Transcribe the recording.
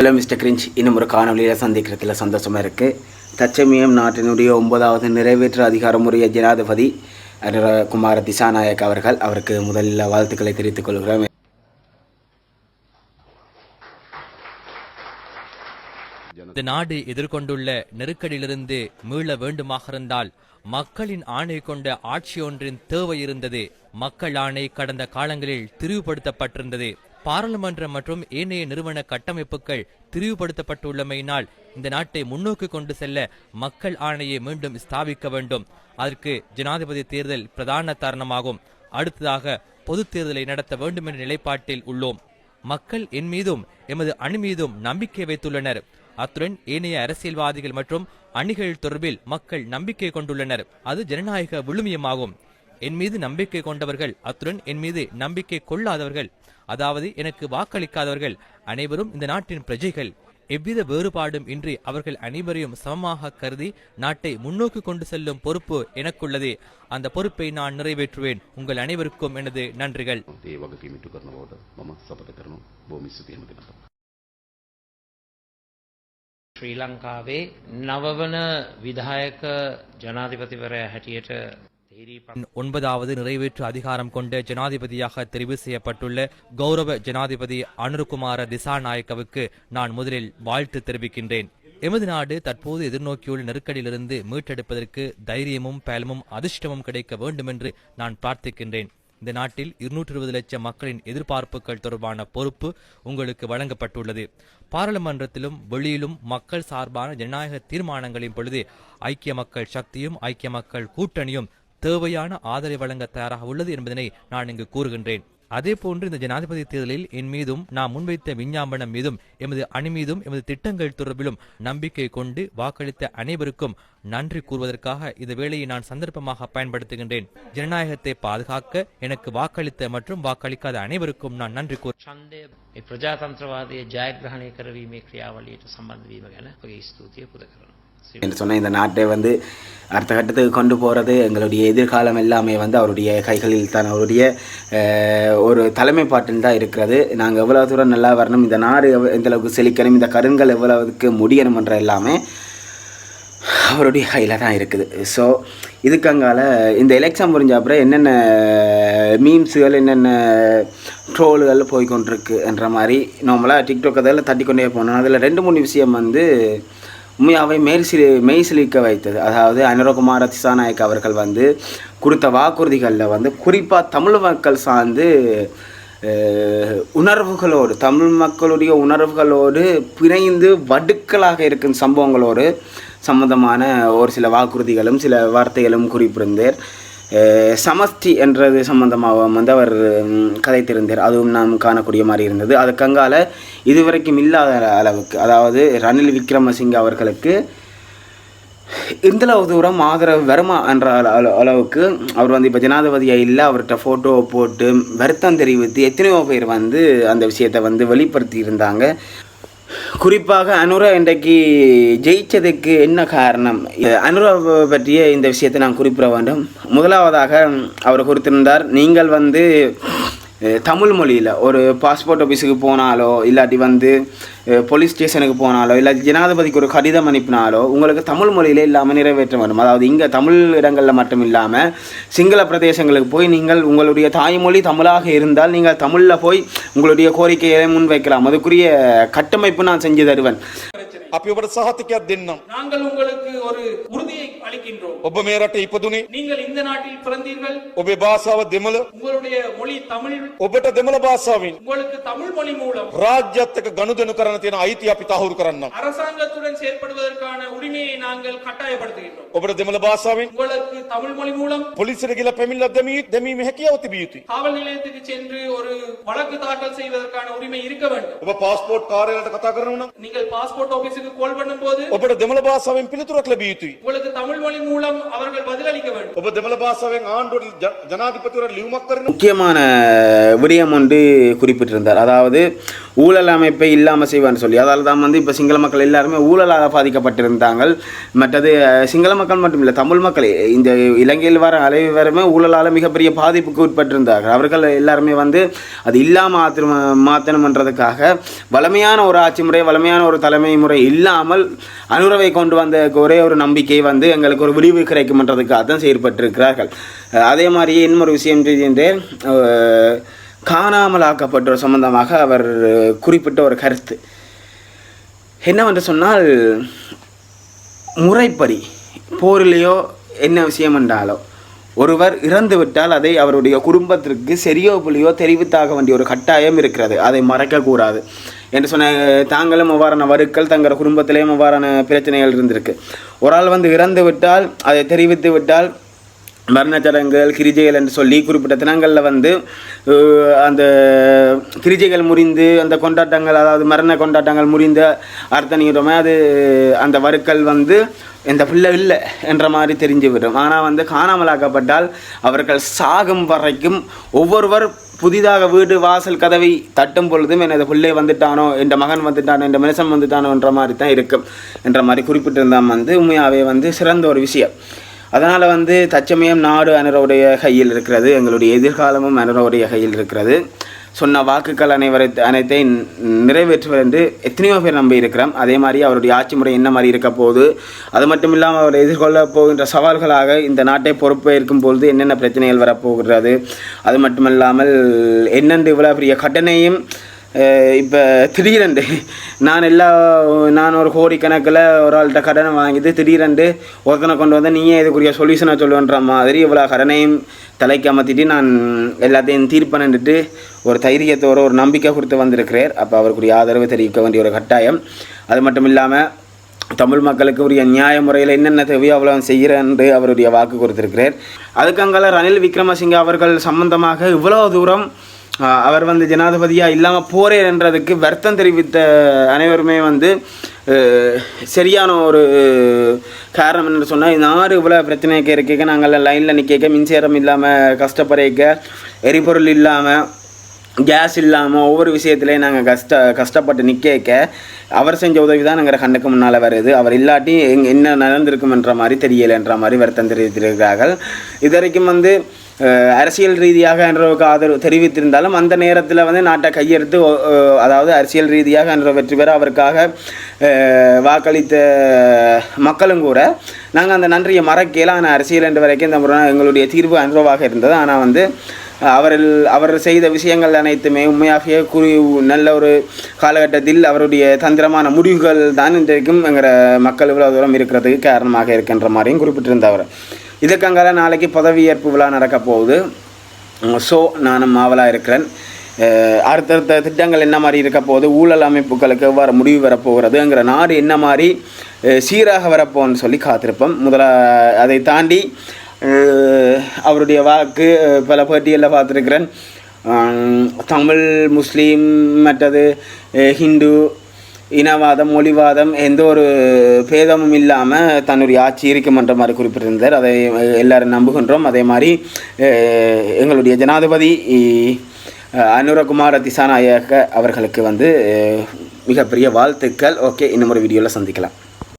Hello mister cringe இன்னும் ஒரு காணொலியில் சந்திக்கிறதுல சந்தோஷமாக இருக்குது தச்சமயம் நாட்டினுடைய ஒன்பதாவது நிறைவேற்று அதிகாரமுறைய ஜனாதிபதி குமார திசாநாயக் அவர்கள் அவருக்கு முதலில் வாழ்த்துக்களை தெரிவித்துக் கொள்கிறோம். இந்த நாடு எதிர்கொண்டுள்ள நெருக்கடியிலிருந்து மீள வேண்டுமாக இருந்தால் மக்களின் ஆணை கொண்ட ஆட்சி ஒன்றின் தேவை இருந்தது மக்கள் ஆணை கடந்த காலங்களில் திரிவுபடுத்தப்பட்டிருந்தது. பாராளுமன்ற மற்றும் ஏனைய நிறுவன கட்டமைப்புகள் திரிவுபடுத்தப்பட்டுள்ளமையினால் இந்த நாட்டை முன்னோக்கு கொண்டு செல்ல மக்கள் ஆணையை மீண்டும் ஸ்தாபிக்க வேண்டும். அதற்கு ஜனாதிபதி தேர்தல் பிரதான காரணமாகும் அடுத்ததாக பொது தேர்தலை நடத்த வேண்டும் என்ற நிலைப்பாட்டில் உள்ளோம். மக்கள் என் மீதும் எமது அணி மீதும் நம்பிக்கை வைத்துள்ளனர். அத்துடன் ஏனைய அரசியல்வாதிகள் மற்றும் அணிகள் தொடர்பில் மக்கள் நம்பிக்கை கொண்டுள்ளனர். அது ஜனநாயக விழுமியமாகும். என் மீது நம்பிக்கை கொண்டவர்கள் அத்துடன் என் மீது நம்பிக்கை கொள்ளாதவர்கள் அதாவது எனக்கு வாக்களிக்காதவர்கள் அனைவரும் இந்த நாட்டின் பிரஜைகள் எவ்வித வேறுபாடும் இன்றி அவர்கள் அனைவரையும் சமமாக கருதி நாட்டை முன்னோக்கி கொண்டு செல்லும் பொறுப்பு எனக்குள்ளது அந்த பொறுப்பை நான் நிறைவேற்றுவேன் உங்கள் அனைவருக்கும் எனது நன்றிகள் ඒ වගකීම ඉටු කරන බවට මම සපත කරනවා බොහොම ස්තුතියි හැම දිනකටම. ශ්‍රී ලංකාවේ නවවන විදායක ජනාධිපතිවරයා හැටියට තේරී පත් ஒன்பதாவது நிறைவேற்று அதிகாரம் கொண்ட ஜனாதிபதியாக தெரிவு செய்யப்பட்டுள்ள கௌரவ ஜனாதிபதி அனுருகுமார திசாநாயக்கவுக்கு நான் முதலில் வாழ்த்து தெரிவிக்கின்றேன். எமது நாடு தற்போது எதிர்நோக்கியுள்ள நெருக்கடியிலிருந்து மீட்டெடுப்பதற்கு தைரியமும் பயலமும் அதிர்ஷ்டமும் கிடைக்க வேண்டும் என்று நான் பிரார்த்திக்கின்றேன். இந்த நாட்டில் இருநூற்றி இருபது லட்சம் மக்களின் எதிர்பார்ப்புகள் தொடர்பான பொறுப்பு உங்களுக்கு வழங்கப்பட்டுள்ளது. பாராளுமன்றத்திலும் வெளியிலும் மக்கள் சார்பான ஜனநாயக தீர்மானங்களின் பொழுது ஐக்கிய மக்கள் சக்தியும் ஐக்கிய மக்கள் கூட்டணியும் தேவையான ஆதரவை வழங்க தயாராக உள்ளது என்பதனை நான் இங்கு கூறுகின்றேன். அதேபோன்று இந்த ஜனாதிபதி தேர்தலில் என் மீதும் நான் முன்வைத்த விஞ்ஞாபனம் மீதும் எமது அணி மீதும் எமது திட்டங்கள் தொடர்பிலும் நம்பிக்கை கொண்டு வாக்களித்த அனைவருக்கும் நன்றி கூறுவதற்காக இந்த வேலையை நான் சந்தர்ப்பமாக பயன்படுத்துகின்றேன். ஜனநாயகத்தை பாதுகாக்க எனக்கு வாக்களித்த மற்றும் வாக்களிக்காத அனைவருக்கும் நான் நன்றி கூறு ಪ್ರಜಾತಂತ್ರವಾದಿಯ ಜಯಗ್ರಹಣೆ ಕರವೀಮೆ ಕ್ರಿಯಾವಳಿಯ ಸಂಬಂಧ ವೀಮಗನ என்று சொன்ன இந்த நாட்டை வந்து அடுத்த கட்டத்துக்கு கொண்டு போகிறது எங்களுடைய எதிர்காலம் எல்லாமே வந்து அவருடைய கைகளில் தான் அவருடைய ஒரு தலைமை பாட்டில் தான் இருக்கிறது. நாங்கள் எவ்வளோ தூரம் நல்லா வரணும் இந்த நாடு எந்தளவுக்கு செழிக்கணும் இந்த கருங்கள் எவ்வளவுக்கு முடியணுமன்ற எல்லாமே அவருடைய கையில் தான் இருக்குது. ஸோ இதுக்கங்கால இந்த எலெக்ஷன் முடிஞ்ச அப்புறம் என்னென்ன மீம்ஸுகள் என்னென்ன ட்ரோல்கள் போய்கொண்டிருக்கு என்ற மாதிரி நார்மலாக டிக்டாக் அதெல்லாம் தட்டி கொண்டே போனோம். அதில் ரெண்டு மூணு விஷயம் வந்து உண்மையாகவே மேல்சிலி மெய்சிலிக்க வைத்தது. அதாவது அனுரகுமார திசாநாயக் அவர்கள் வந்து கொடுத்த வாக்குறுதிகளில் வந்து குறிப்பாக தமிழ் மக்கள் சார்ந்து உணர்வுகளோடு தமிழ் மக்களுடைய உணர்வுகளோடு பிணைந்து வடுக்கலாக இருக்கும் சம்பவங்களோடு சம்பந்தமான ஒரு சில வாக்குறுதிகளும் சில வார்த்தைகளும் குறிப்பிருந்தேன் சமஸ்தி சமஷ்டி என்றது சம்பந்தமாக வந்து அவர் கதைத்திருந்தார். அதுவும் நாம் காணக்கூடிய மாதிரி இருந்தது. அதுக்கங்கால இதுவரைக்கும் இல்லாத அளவுக்கு அதாவது ரணில் விக்ரமசிங்க அவர்களுக்கு இந்தளவு தூரம் ஆதரவு வருமா என்ற அள- அளவுக்கு அவர் வந்து இப்போ ஜனாதிபதியாக இல்லை அவர்கிட்ட ஃபோட்டோவை போட்டு வருத்தம் தெரிவித்து எத்தனையோ பேர் வந்து அந்த விஷயத்தை வந்து வெளிப்படுத்தி இருந்தாங்க. குறிப்பாக அனுரா இன்றைக்கு ஜெயிச்சதுக்கு என்ன காரணம்? அனுரா பற்றிய இந்த விஷயத்தை நான் குறிப்பிட வேண்டும். முதலாவதாக அவர் குறித்திருந்தார் நீங்கள் வந்து தமிழ் மொழியில். ஒரு பாஸ்போர்ட் ஆஃபீஸுக்கு போனாலோ இல்லாட்டி வந்து போலீஸ் ஸ்டேஷனுக்கு போனாலோ இல்லை ஜனாதிபதிக்கு ஒரு கடிதம் அனுப்பினாலோ உங்களுக்கு தமிழ் மொழியிலே இல்லாமல் நிறைவேற்ற வேண்டும் அதாவது இங்கே தமிழ் இடங்களில் மட்டும் இல்லாமல் சிங்கள பிரதேசங்களுக்கு போய் நீங்கள் உங்களுடைய தாய்மொழி தமிழாக இருந்தால் நீங்கள் தமிழில் போய் உங்களுடைய கோரிக்கையை முன்வைக்கலாம். அதுக்குரிய கட்டமைப்பு நான் செஞ்சு தருவேன். අපි ඔබට සහතිකයක් දෙන්නම්. நாங்கள் உங்களுக்கு ஒரு உறுதியை அளிக்கின்றோம் ඔබ මේ රට ඉපදුනේ நீங்கள் இந்த நாட்டில் பிறந்தீர்கள் ඔබේ භාෂාව දෙමළ உங்களுடைய மொழி தமிழ் ඔබට දෙමළ භාෂාවෙන් உங்களுக்கு தமிழ் மொழி மூலம் රාජ්‍යත් එක්ක ගනුදෙනු කරන තියෙන අයිතිය අපි තහවුරු කරන්නම්. அரசாங்கத்துடன் செயற்படுவதற்கான உரிமையை நாங்கள் கட்டாயப்படுத்துகின்றோம் ඔබට දෙමළ භාෂාවෙන් உங்களுக்கு தமிழ் மொழி மூலம் පොලිසියට ගිහලා පැමිණිල්ලක් දැමී දැමීමේ හැකියාව තිබිය යුතුයි. காவல் நிலையத்துக்கு சென்று ஒரு வழக்கு தாக்கல் செய்வதற்கான உரிமை இருக்க வேண்டும் ඔබ පාස්පෝර්ට් කාර්යාලයට කතා කරනවා නම් நீங்கள் பாஸ்போர்ட் ஆபீஸுக்கு ஆபீஸுக்கு கால் பண்ணும்போது ඔබට දෙමළ භාෂාවෙන් පිළිතුරක් ලැබිය යුතුයි. உங்களுக்கு தமிழ் மொழி மூலம் அவர்கள் பதிலளிக்க வேண்டும் ඔබ දෙමළ භාෂාවෙන් ආණ්ඩුවට ජ- ජනාධිපතිවරට ලියුමක් කරනවා. முக்கியமான விடயம் ஒன்று குறிப்பிட்டிருந்தார் அதாவது ஊழல் அமைப்பை இல்லாமல் செய்வான்னு சொல்லி அதால் தான் வந்து இப்போ சிங்கள மக்கள் எல்லாருமே ஊழலாக பாதிக்கப்பட்டிருந்தாங்க மற்றது அஹ், சிங்கள மக்கள் மட்டும் இல்லை தமிழ் மக்கள் இந்த இலங்கையில் வர அனைவருமே ஊழலால் மிகப்பெரிய பாதிப்புக்கு உட்பட்டிருந்தார்கள் அவர்கள் எல்லாருமே வந்து அது இல்லாமல் மாற்று மாற்றணுன்றதுக்காக வலிமையான ஒரு ஆட்சி முறை வலிமையான ஒரு தலைமை முறை இல்லாமல் அனுரவை கொண்டு வந்த ஒரே ஒரு நம்பிக்கை வந்து எங்களுக்கு ஒரு விடிவு கிடைக்கும்ன்றதுக்காக தான் செயற்பட்டிருக்கிறார்கள். அதே மாதிரியே இன்னொரு விஷயம் செய்கின்றேன் காணாமல் காணாமலாக்கப்பட்டோர் சம்பந்தமாக அவர் குறிப்பிட்ட ஒரு கருத்து. என்னவென்று சொன்னால் முறைப்படி போரிலேயோ என்ன விஷயம் என்றாலோ ஒருவர் இறந்துவிட்டால் அதை அவருடைய குடும்பத்திற்கு சரியோ புள்ளியோ தெரிவித்தாக வேண்டிய ஒரு கட்டாயம் இருக்கிறது. அதை மறைக்கக்கூடாது. என்று சொன்ன தாங்களும் அவ்வாறான வருக்கள் தங்கள் குடும்பத்திலேயும் அவ்வாறான பிரச்சனைகள் இருந்திருக்கு. ஒரு ஆள் வந்து இறந்து விட்டால் அதை தெரிவித்து விட்டால் வர்ணச்சடங்குகள் கிரிஜைகள் என்று சொல்லி குறிப்பிட்ட தினங்களில் வந்து அந்த கிரிஜைகள் முறிந்து அந்த கொண்டாட்டங்கள் அதாவது மரண கொண்டாட்டங்கள் முறிந்த அர்த்தனிகிறோமே அது அந்த வருக்கள் வந்து இந்த பிள்ளை இல்லை என்ற மாதிரி தெரிஞ்சு விடும் ஆனால் வந்து காணாமலாக்கப்பட்டால் அவர்கள் சாகும் வரைக்கும் ஒவ்வொருவர் புதிதாக வீடு வாசல் கதவை தட்டும் பொழுதும் எனது பிள்ளை வந்துட்டானோ என்ற மகன் வந்துட்டானோ என்ற மனுஷன் வந்துட்டானோ என்ற மாதிரி தான் இருக்கும். என்ற மாதிரி குறிப்பிட்டிருந்தால் வந்து உண்மையாகவே வந்து சிறந்த ஒரு விஷயம். அதனால் வந்து தச்சமயம் நாடு அனரோடைய கையில் இருக்கிறது. எங்களுடைய எதிர்காலமும் அனரோடைய கையில் இருக்கிறது. சொன்ன வாக்குகள் அனைவரை அனைத்தை நிறைவேற்றுவர் என்று எத்தனையோ பேர் நம்பி இருக்கிறோம். அதே மாதிரி அவருடைய ஆட்சி முறை என்ன மாதிரி இருக்க போகுது அது மட்டும் இல்லாமல் அவர் எதிர்கொள்ள போகின்ற சவால்களாக இந்த நாட்டை பொறுப்பேற்கும் பொழுது என்னென்ன பிரச்சனைகள் வரப்போகிறது அது மட்டுமல்லாமல் என்னென்று இவ்வளோ பெரிய கட்டணையும் இப்போ திடீரென்று நான் எல்லா நான் ஒரு கோடிக்கணக்கில் ஒரு ஆள்கிட்ட கடனை வாங்கிட்டு திடீரென்று ஒருத்தனை கொண்டு வந்து நீயே இதுக்குரிய சொல்யூஷனை சொல்லுன்ற மாதிரி இவ்வளோ கடனையும் தலைக்கு அமர்த்திட்டு நான் எல்லாத்தையும் தீர்ப்பனிட்டு ஒரு தைரியத்தோட ஒரு நம்பிக்கை கொடுத்து வந்திருக்கிறார். அப்போ அவருக்குரிய ஆதரவு தெரிவிக்க வேண்டிய ஒரு கட்டாயம். அது மட்டும் இல்லாமல் தமிழ் மக்களுக்கு உரிய நியாய முறையில் என்னென்ன தேவையோ அவ்வளோ செய்கிறேன் என்று அவருடைய வாக்கு கொடுத்திருக்கிறார். அதுக்கங்கால ரணில் விக்ரமசிங்க அவர்கள் சம்பந்தமாக இவ்வளோ தூரம் அவர் வந்து ஜனாதிபதியாக இல்லாமல் போகிறேன்றதுக்கு என்றதுக்கு வருத்தம் தெரிவித்த அனைவருமே வந்து சரியான ஒரு காரணம் என்று சொன்னால் இந்த ஆறு இவ்வளோ பிரச்சனைக்கு இருக்க நாங்கள் லைனில் நிற்க மின்சாரம் இல்லாமல் கஷ்டப்படுறக்க எரிபொருள் இல்லாமல் கேஸ் இல்லாமல் ஒவ்வொரு விஷயத்துலையும் நாங்கள் கஷ்ட கஷ்டப்பட்டு நிற்க அவர் செஞ்ச உதவி தான் நாங்கள் கண்ணுக்கு முன்னால் வருது. அவர் இல்லாட்டி எங் என்ன நடந்திருக்கும்ன்ற மாதிரி தெரியலைன்ற மாதிரி வருத்தம் தெரிவித்திருக்கிறார்கள். இது வரைக்கும் வந்து அரசியல் ரீதியாக அன்றவுக்கு ஆதரவு தெரிவித்திருந்தாலும் அந்த நேரத்தில் வந்து நாட்டை கையெடுத்து அதாவது அரசியல் ரீதியாக அன்றவர் வெற்றி பெற அவருக்காக வாக்களித்த மக்களும் கூட நாங்கள் அந்த நன்றியை மறக்கையில் ஆனால் அரசியல் என்ற வரைக்கும் இந்த முறை எங்களுடைய தீர்வு அனுபவமாக இருந்தது. ஆனால் வந்து அவரில் அவர் செய்த விஷயங்கள் அனைத்துமே உண்மையாகவே குறி நல்ல ஒரு காலகட்டத்தில் அவருடைய தந்திரமான முடிவுகள் தான் இன்றைக்கும் எங்கிற மக்கள் இவ்வளோ தூரம் இருக்கிறதுக்கு காரணமாக இருக்கின்ற மாதிரியும் குறிப்பிட்டிருந்தவர். இதுக்கங்கால நாளைக்கு பதவியேற்பு விழா நடக்க போகுது. ஸோ நானும் மாவலாக இருக்கிறேன். அடுத்தடுத்த திட்டங்கள் என்ன மாதிரி இருக்க போகுது? ஊழல் அமைப்புகளுக்கு எவ்வாறு முடிவு வரப்போகிறதுங்கிற நாடு என்ன மாதிரி சீராக வரப்போன்னு சொல்லி காத்திருப்போம். முதல்ல அதை தாண்டி அவருடைய வாக்கு பல பேட்டிகளில் பார்த்துருக்கிறேன். தமிழ் முஸ்லீம் மற்றது ஹிந்து இனவாதம் மொழிவாதம் எந்த ஒரு பேதமும் இல்லாமல் தன்னுடைய ஆட்சி இருக்குமன்ற மாதிரி குறிப்பிட்டிருந்தார். அதை எல்லாரும் நம்புகின்றோம். அதே மாதிரி எங்களுடைய ஜனாதிபதி அனுரகுமார திசாநாயக அவர்களுக்கு வந்து மிகப்பெரிய வாழ்த்துக்கள். ஓகே இன்னும் ஒரு வீடியோவில் சந்திக்கலாம்.